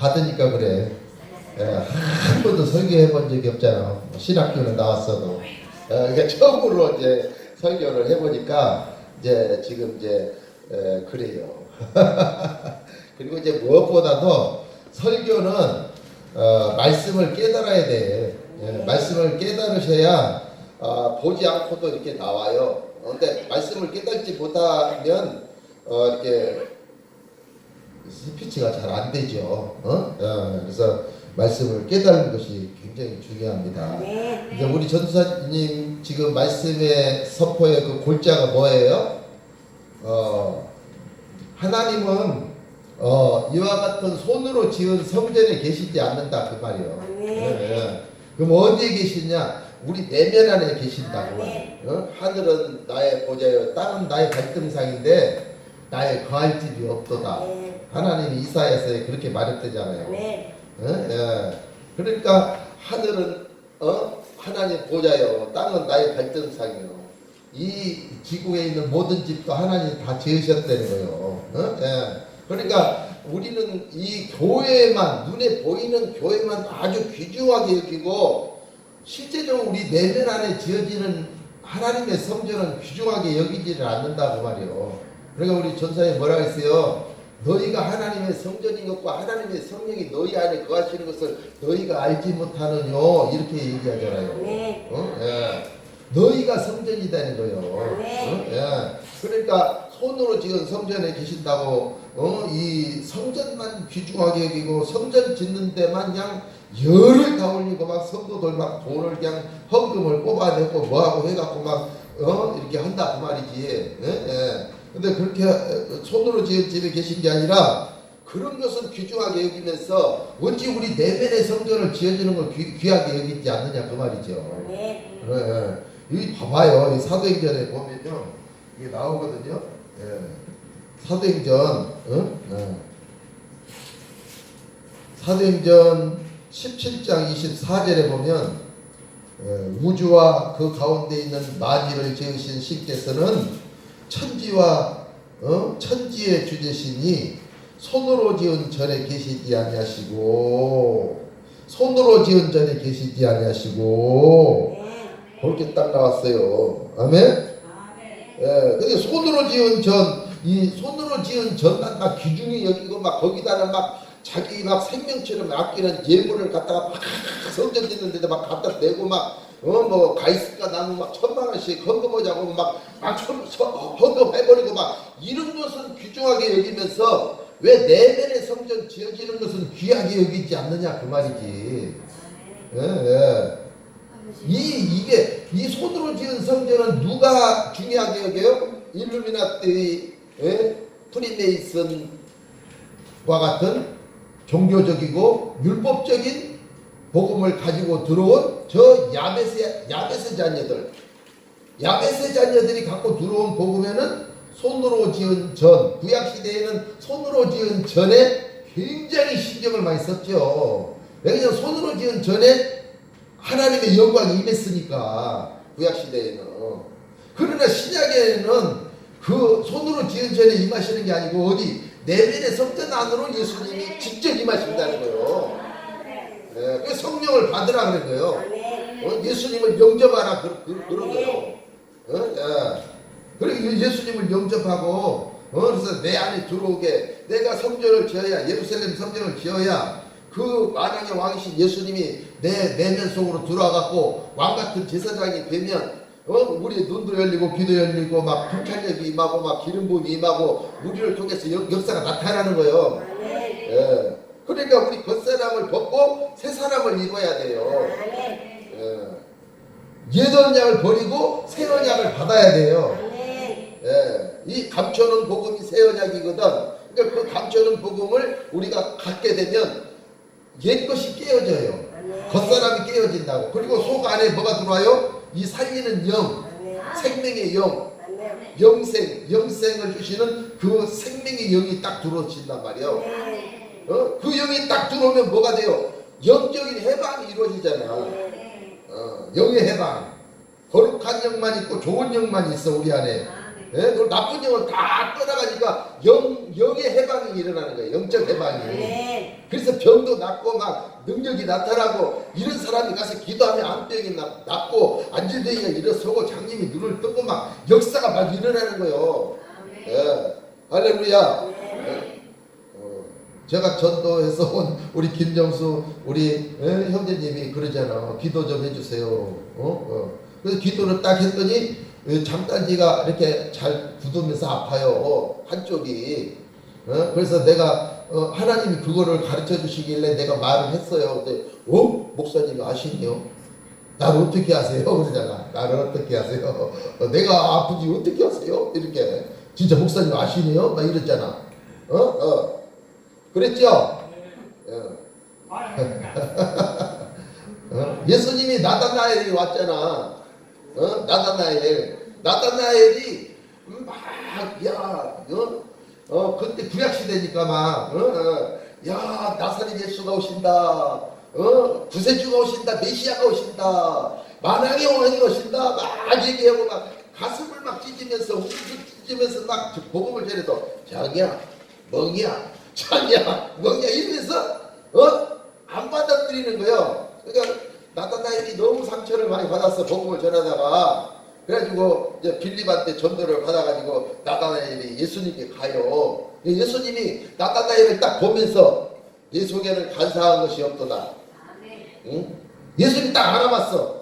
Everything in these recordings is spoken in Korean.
받으니까 그래. 예, 한 번도 설교해 본 적이 없잖아. 신학교는 나왔어도. 예, 그러니까 처음으로 이제 설교를 해보니까 이제 지금 이제 예, 그래요. 그리고 이제 무엇보다도 설교는 어, 말씀을 깨달아야 돼. 예, 말씀을 깨달으셔야 어, 보지 않고도 이렇게 나와요. 그런데 말씀을 깨닫지 못하면 어, 이렇게 스피치가 잘 안 되죠. 어? 어, 그래서 말씀을 깨달는 것이 굉장히 중요합니다. 네. 이제 우리 전사님 지금 말씀의 선포의 그 골자가 뭐예요? 어, 하나님은 어, 이와 같은 손으로 지은 성전에 계시지 않는다 그 말이요. 네. 예, 예. 그럼 어디에 계시냐? 우리 내면 안에 계신다고. 네. 어? 하늘은 나의 보좌요, 땅은 나의 발등상인데 나의 거할 집이 없도다. 네. 하나님이 이사야서에 그렇게 말했대잖아요. 네. 어? 예. 그러니까 하늘은 어? 하나님 보좌요, 땅은 나의 발등상이요. 이 지구에 있는 모든 집도 하나님 다 지으셨다는 거예요. 어? 예. 그러니까 우리는 이 교회만 눈에 보이는 교회만 아주 귀중하게 여기고 실제적으로 우리 내면 안에 지어지는 하나님의 성전은 귀중하게 여기지를 않는다 그 말이요. 그러니까 우리 전사에 뭐라 했어요? 너희가 하나님의 성전인 것과 하나님의 성령이 너희 안에 거하시는 것을 너희가 알지 못하느뇨 이렇게 얘기하잖아요. 네. 어? 예. 너희가 성전이다는 거예요. 네. 어? 예. 그러니까 손으로 지은 성전에 계신다고 어? 이 성전만 귀중하게 여기고 성전 짓는 데만 그냥 열을 다 올리고 막 성도들 막 돈을 그냥 헌금을 뽑아내고 뭐하고 해갖고 막 어? 이렇게 한다 그 말이지. 예? 예. 근데 그렇게 손으로 지은 집에 계신 게 아니라 그런 것은 귀중하게 여기면서 왠지 우리 내면의 성전을 지어주는 걸 귀, 귀하게 여기지 않느냐 그 말이죠. 네. 예, 예. 여기 봐봐요. 이 사도행전에 보면요. 이게 나오거든요. 예. 사도행전, 어? 예. 사도행전 17장 24절에 보면 예, 우주와 그 가운데 있는 만일을 지으신 신께서는 천지와 어? 천지의 주제시니 손으로 지은 전에 계시지 아니하시고 손으로 지은 전에 계시지 아니하시고 네. 그렇게 딱 나왔어요. 아멘. 예, 근데 손으로 지은 전, 이 손으로 지은 전만 막 귀중히 여기고 막 거기다가 막 자기 막 생명처럼 아끼는 예물을 갖다가 막 성전 짓는 데다 막 갖다 대고 막 어뭐 가이스가 나무 막 천만 원씩 헌금하자고 막막 헌금해버리고 막 이런 것은 귀중하게 여기면서 왜 내면의 성전 지어지는 것은 귀하게 여기지 않느냐 그 말이지. 예, 예. 이 이게 이 손으로 지은 성전은 누가 중요하게 여겨요? 일루미나티, 예? 프리메이슨과 같은 종교적이고 율법적인 복음을 가지고 들어온 저 야베스 야베스 자녀들, 야베스 자녀들이 갖고 들어온 복음에는 손으로 지은 전, 구약 시대에는 손으로 지은 전에 굉장히 신경을 많이 썼죠. 왜냐하면 손으로 지은 전에 하나님의 영광이 임했으니까 구약 시대에는 그러나 신약에는 그 손으로 지은 전에 임하시는 게 아니고 어디 내면의 성전 안으로 예수님이 직접 임하신다는 거예요. 예, 그 성령을 받으라 그런 거예요. 네. 어, 예수님을 영접하라 그, 그, 그 런 거예요. 어? 예. 그리고 예수님을 영접하고 어, 그래서 내 안에 들어오게 내가 성전을 지어야 예루살렘 성전을 지어야 그 만왕의 왕이신 예수님이 내 내면 속으로 들어와갖고 왕 같은 제사장이 되면 어, 우리의 눈도 열리고 귀도 열리고 막 불찰력이 임하고 막 기름 부음이 임하고 우리를 통해서 역, 역사가 나타나는 거예요. 네. 예. 그러니까 우리 겉사람을 벗고 새 사람을 입어야 돼요. 네. 예. 옛 언약을 버리고 새 언약을 받아야 돼요. 네. 예. 이 감춰놓은 복음이 새 언약이거든. 그러니까 그 감춰놓은 복음을 우리가 갖게 되면 옛 것이 깨어져요. 겉사람이 깨어진다고. 그리고 속 안에 뭐가 들어와요? 이 살리는 영, 생명의 영, 네. 영생, 영생을 주시는 그 생명의 영이 딱 들어오신단 말이에요. 네. 어? 그 영이 딱 들어오면 뭐가 돼요? 영적인 해방이 이루어지잖아. 어, 영의 해방. 거룩한 영만 있고 좋은 영만 있어 우리 안에. 예? 그 나쁜 영을 다 떠나가니까 영, 영의 해방이 일어나는 거예요. 영적 해방이. 아멘. 그래서 병도 낫고 막 능력이 나타나고 이런 사람이 가서 기도하면 암병이 나- 낫고 안질병이가 일어서고 장님이 눈을 뜨고 막 역사가 막 일어나는 거예요. 아멘. 예. 할렐루야. 네. 어, 제가 전도해서 온 우리 김정수 우리 예, 형제님이 그러잖아. 기도 좀 해주세요. 어? 어. 그래서 기도를 딱 했더니 이 장단지가 이렇게 잘 굳으면서 아파요. 어, 한쪽이. 어? 그래서 내가 어, 하나님이 그거를 가르쳐 주시길래 내가 말을 했어요. 근데 어? 목사님이 아시네요. 나를 어떻게 아세요? 그러잖아. 나를 어떻게 아세요? 어, 내가 아프지 어떻게 아세요? 이렇게 진짜 목사님 아시네요? 막 이랬잖아. 어? 어. 그랬죠? 어. 어? 예수님이 나다나엘이 왔잖아. 어? 나다나엘. 나다나엘이 막, 야, 어? 어, 그때 구약 시대니까 막, 어? 어. 야, 나사렛 예수가 오신다. 어? 구세주가 오신다. 메시아가 오신다. 만왕의 왕이 오신다. 막 얘기하고 막 가슴을 막 찢으면서 우르르 찢으면서 막 복음을 전해도 자기야, 멍이야, 자기야, 멍이야 이러면서 어? 안 받아들이는 거예요. 그러니까 나타나엘이 너무 상처를 많이 받았어 복음을 전하다가 그래가지고 이제 빌립한테 전도를 받아가지고 나타나엘이 예수님께 가요. 예수님이 나타나엘을 딱 보면서 네 속에는 간사한 것이 없도다. 응? 예수님 딱 알아봤어.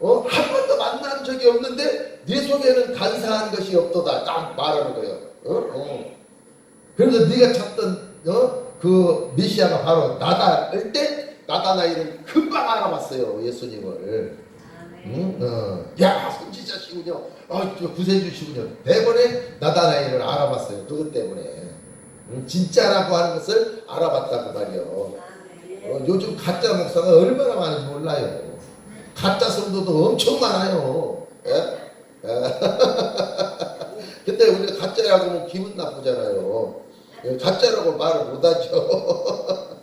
어? 한 번도 만난 적이 없는데 네 속에는 간사한 것이 없도다. 딱 말하는 거예요. 어? 어. 그래서 네가 찾던 어? 그 메시아가 바로 나다 할때 나다나이는 금방 알아봤어요 예수님을. 아멘. 응? 어. 야 선지자시군요. 아, 저 구세주시군요. 대번에 나다나이를 알아봤어요. 그것 때문에. 응? 진짜라고 하는 것을 알아봤다고 말이요. 아멘. 어, 요즘 가짜 목사가 얼마나 많은지 몰라요. 가짜 성도도 엄청 많아요. 예? 예. 근데 우리가 가짜라고 하면 기분 나쁘잖아요. 예, 가짜라고 말을 못하죠.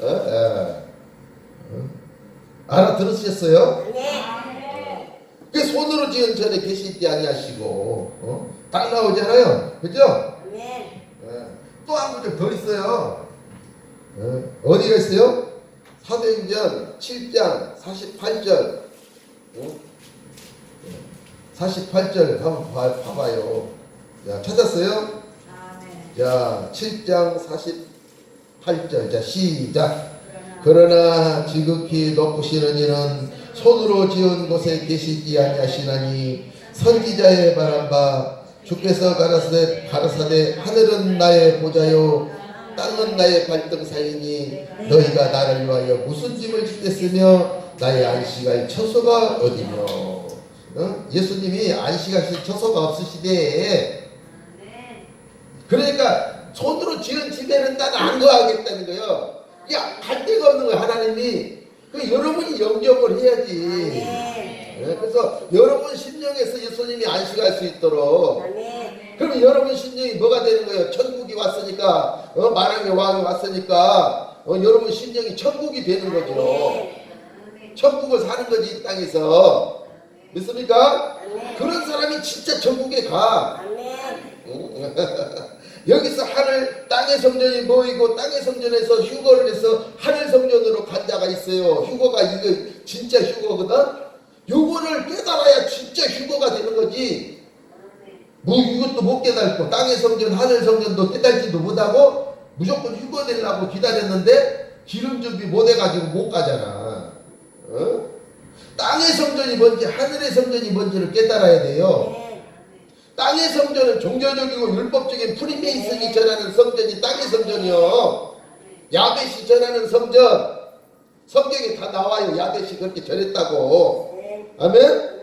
어? 예. 어? 알아들으셨어요? 아멘. 그 손으로 지은 전에 계시지 아니하시고 어? 딱 나오잖아요. 그죠? 아멘. 예. 또한 구절 더 있어요. 예. 어디가 있어요? 사도행전 7장 48절. 48절 한번 봐, 봐봐요. 자, 찾았어요? 자, 7장 48절. 자, 시작. 그러나 지극히 높으시는 이는 손으로 지은 곳에 계시지 아니하시나니 선지자의 말한 바 주께서 가라사대 가라사대 하늘은 나의 보좌요 땅은 나의 발등사이니 너희가 나를 위하여 무슨 짐을 짓겠으며 나의 안식할 처소가 어디며 어? 예수님이 안식하실 처소가 없으시대 아멘. 그러니까 손으로 지은 집에는 나는 안 거하겠다는 거예요. 야, 갈 데가 없는 거야, 하나님이. 그 여러분이 영접을 해야지. 아멘. 예, 그래서 여러분 심령에서 예수님이 안식할 수 있도록. 아멘. 그러면 여러분 심령이 뭐가 되는 거예요? 천국이 왔으니까, 어, 만왕의 왕이 왔으니까, 어, 여러분 심령이 천국이 되는 거죠. 아멘. 천국을 사는 거지, 이 땅에서. 믿습니까? 아멘. 그런 사람이 진짜 천국에 가. 아멘. 여기서 하늘 땅의 성전이 모이고 땅의 성전에서 휴거를 해서 하늘 성전으로 간 자가 있어요. 휴거가 이거 진짜 휴거거든. 요거를 깨달아야 진짜 휴거가 되는 거지. 뭐 이것도 못 깨달고 땅의 성전, 하늘 성전도 깨달지도 못하고 무조건 휴거 되려고 기다렸는데 기름 준비 못 해가지고 못 가잖아. 어? 땅의 성전이 뭔지 하늘의 성전이 뭔지를 깨달아야 돼요. 땅의 성전은 종교적이고 율법적인 프리메이슨이 전하는 성전이 땅의 성전이요. 야벳이 전하는 성전. 성경에 다 나와요. 야벳이 그렇게 전했다고. 아멘?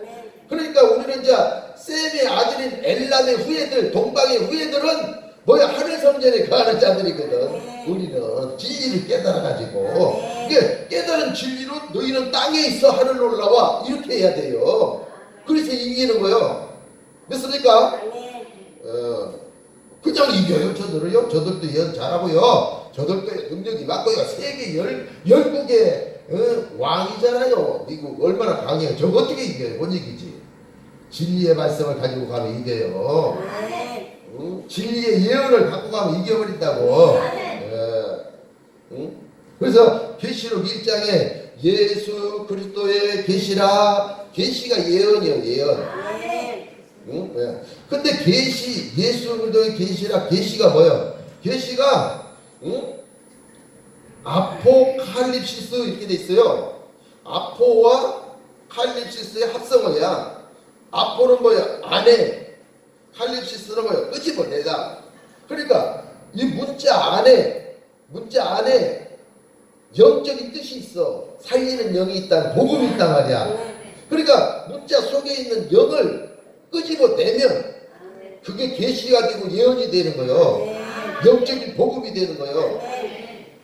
그러니까 우리는 이제 셈의 아들인 엘람의 후예들, 동방의 후예들은 뭐야 하늘 성전에 가는 자들이거든. 우리는 진리를 깨달아가지고 깨달은 진리로 너희는 땅에 있어 하늘로 올라와 이렇게 해야 돼요. 그래서 이기는 거요. 믿습니까? 어, 그냥 이겨요 저들을요 저들도 연 잘하고요 저들도 능력이 많고요 세계 열 열국의 어, 왕이잖아요 미국 얼마나 강해요 저거 어떻게 이겨요 못 이기지 진리의 말씀을 가지고 가면 이겨요. 응? 진리의 예언을 갖고 가면 이겨버린다고. 예. 응? 그래서 계시록 1장에 예수 그리스도의 계시라 계시가 예언이에요 예언. 응? 예. 근데 계시 예수 그리스도의 계시라 계시가 뭐예요? 계시가 응? 아포칼립시스 이렇게 돼 있어요. 아포와 칼립시스의 합성어야. 아포는 뭐야? 안에. 칼립시스는 뭐야? 끄집어내다. 그러니까 이 문자 안에 문자 안에 영적인 뜻이 있어. 살리는 영이 있다. 복음이 있단 말이야. 그러니까 문자 속에 있는 영을 끄집어내면. 그게 계시가 되고 예언이 되는 거예요. 영적인 복음이 되는 거예요.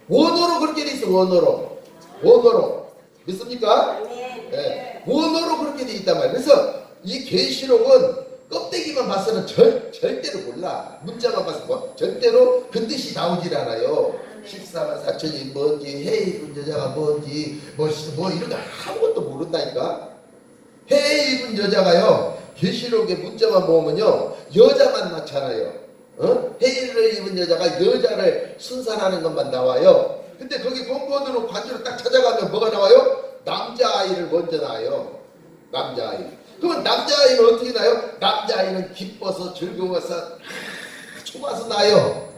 원어로 그렇게 돼 있어. 원어로. 원어로. 믿습니까? 예. 원어로 그렇게 돼 있단 말이에요. 그래서 이 계시록은 껍데기만 봐서는 절, 절대로 몰라. 문자만 봐서 뭐, 절대로 그 뜻이 나오질 않아요. 14만 4천이 뭔지, 해의 분여자가 뭔지, 뭐, 시- 뭐 이런 거 아무것도 모른다니까. 해의 입은 여자가요. 계시록의 문자만 보면요. 여자만 나타나요. 어? 해를 입은 여자가 여자를 순산하는 것만 나와요. 근데 거기 본본으로 관주로 딱 찾아가면 뭐가 나와요? 남자아이를 먼저 나와요. 남자아이. 그러면 남자아이는 어떻게 나요? 남자아이는 기뻐서 즐거워서 아, 좋아서 나요.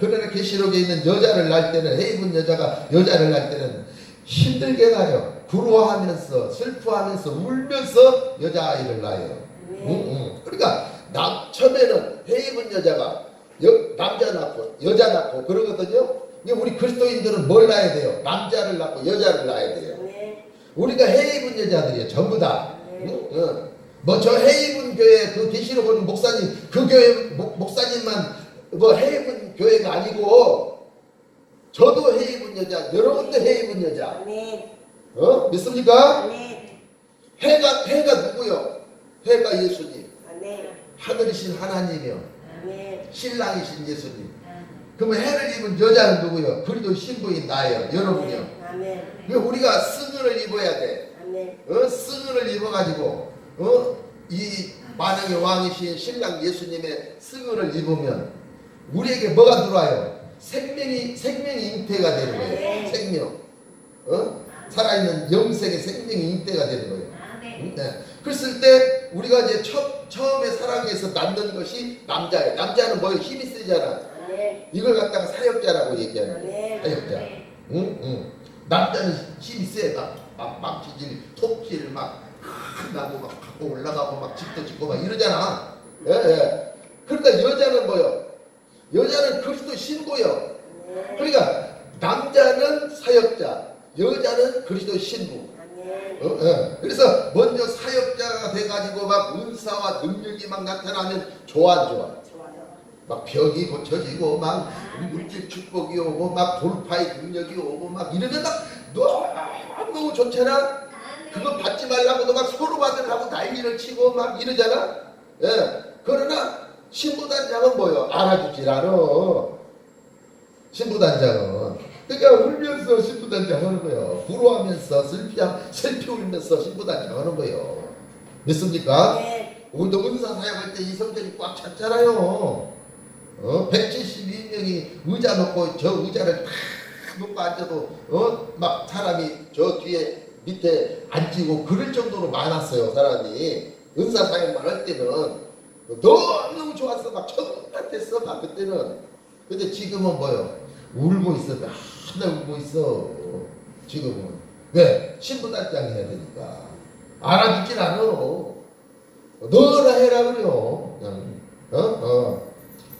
그러나 계시록에 있는 여자를 낳을 때는 해입은 여자가 여자를 낳을 때는 힘들게 나요. 부러워하면서 슬퍼하면서 울면서 여자아이를 낳아요. 응, 응. 그러니까 남, 처음에는 해 입은 여자가 여, 남자 낳고 여자 낳고 그러거든요. 근데 우리 그리스도인들은 뭘 낳아야 돼요? 남자를 낳고 여자를 낳아야 돼요. 우리가 해 입은 여자들이에요. 전부 다. 응? 응. 뭐저 해 입은 교회 그 계시록 오는 목사님 그 교회 목, 목사님만 뭐 해 입은 교회가 아니고 저도 해 입은 여자 여러분도 해 입은 여자 어 믿습니까? 해가 해가 누구요? 해가 예수님 하늘이신 하나님이요 신랑이신 예수님 그러면 해를 입은 여자는 누구요? 그리도 신부인 나예요 여러분이요 그 우리가 승을 입어야 돼 어? 승을 입어가지고 어? 이 만왕의 왕이신 신랑 예수님의 승을 입으면 우리에게 뭐가 들어와요? 생명이 생명이 잉태가 되는 거예요. 생명. 어? 살아있는 영생의 생명이 잉태가 되는 거예요. 네. 그랬을 때 우리가 이제 처, 처음에 사랑해서 낳는 것이 남자예요. 남자는 뭐예요? 힘이 세잖아. 이걸 갖다가 사역자라고 얘기하는 거예요. 사역자. 응? 응. 남자는 힘이 세. 막, 막 망치질, 톱질, 막, 큰 나무 막 갖고 올라가고 막 집도 짓고 막 이러잖아. 예, 예. 그러니까 여자는 뭐요? 여자는 그리스도 신부요. 그러니까 남자는 사역자, 여자는 그리스도 신부. 어, 예. 그래서 먼저 사역자가 돼가지고 막 은사와 능력이 막 나타나면 좋아 안 좋아? 막 벽이 고쳐지고 막 물질 축복이 오고 막 돌파의 능력이 오고 막 이러면 막 너무 너무 좋잖아. 그거 받지 말라고도 막 서로 받으려고 난리를 치고 막 이러잖아. 예. 그러나 신부단장은 뭐요? 알아주질 않아. 신부단장은. 그러니까 울면서 신부 단장 하는 거예요. 부러워하면서 슬피, 슬피 울면서 신부 단장 하는 거예요. 믿습니까? 오늘도 은사 사역할 때 이 성전이 꽉 찼잖아요. 어? 172명이 의자 놓고 저 의자를 탁 놓고 앉아도 어? 막 사람이 저 뒤에 밑에 앉히고 그럴 정도로 많았어요 사람이 은사 사역만 할 때는 너무너무 좋았어 막 천국 같았어 막 그때는 근데 지금은 뭐요 울고 있어 맨날 울고 있어 지금은 왜 신부단장 해야 되니까 알아주질 않아 너라 해라 그래요 그냥 어? 어.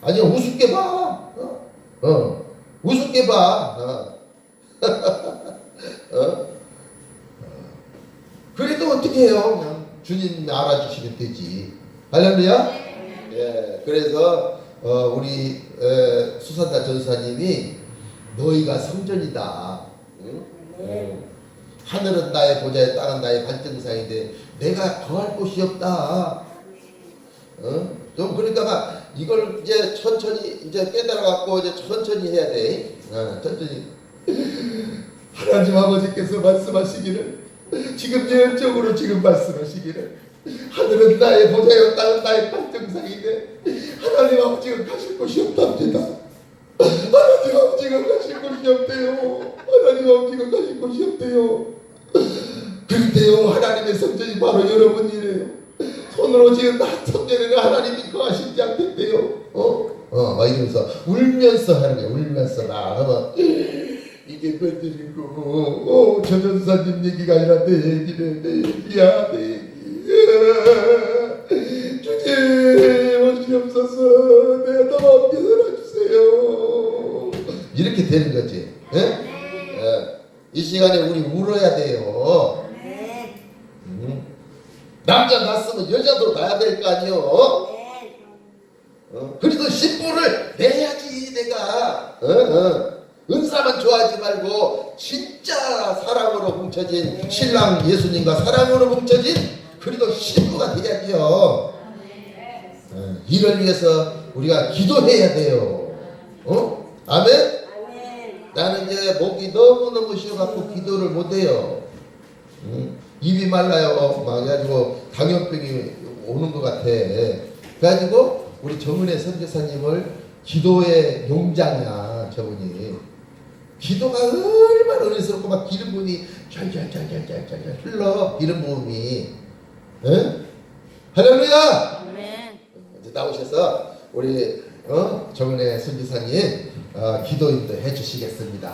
아니 우습게 봐 어? 어. 우습게 봐 어. 어? 그래도 어떻게 해요? 그냥 주님 알아주시면 되지. 할렐루야? 예. 그래서 어, 우리 에, 수산다 전사님이 너희가 성전이다. 응? 응. 하늘은 나의 보좌에 땅은 나의 발등상인데 내가 거할 곳이 없다. 어? 좀 그러니까 막 이걸 이제 천천히 이제 깨달아 갖고 이제 천천히 해야 돼. 어, 천천히. 하나님 아버지께서 말씀하시기를 지금 예언적으로 지금 말씀하시기를 하늘은 나의 보좌요 땅은 나의 발등상인데 하나님 아버지가 가실 곳이 없답니다. 곳이 없대요. 하나님 아버지가 가실 곳이 없대요. 그런데요 하나님의 성전이 바로 여러분이래요. 손으로 지은 한 성전에는 하나님이 거하시지 않겠대요. 어? 어, 막 이러면서 울면서 하는 거야. 울면서 나 하면 이게 별들이고 어, 저 전사님 얘기가 아니라 내 얘기네 내 얘기야 내 얘기. 주님 오시옵소서 내 아들 함께 살아주세요. 이렇게 되는 거지. 예? 예. 이 시간에 우리 울어야 돼요. 음. 남자 낳았으면 여자도 낳아야 될 거 아니요. 어? 그래도 신부를 내야지 내가. 어? 어. 은사만 좋아하지 말고 진짜 사랑으로 뭉쳐진 신랑 예수님과 사랑으로 뭉쳐진 그래도 신부가 돼야지요. 어, 이를 위해서 우리가 기도해야 돼요. 어? 아멘? 나는 이제 목이 너무너무 쉬어갖고 기도를 못해요. 응? 입이 말라요. 막 해가지고 당뇨병이 오는 것 같아. 그래가지고 우리 정은혜 선교사님을 기도의 용장이야 저분이. 기도가 얼마나 은혜스럽고 막 기름 부음이 짤짤짤짤짤짤 흘러 기름 부음이. 응? 할렐루야! 이제 나오셔서 우리 어? 정은혜 선교사님 어, 기도 인도 해주시겠습니다.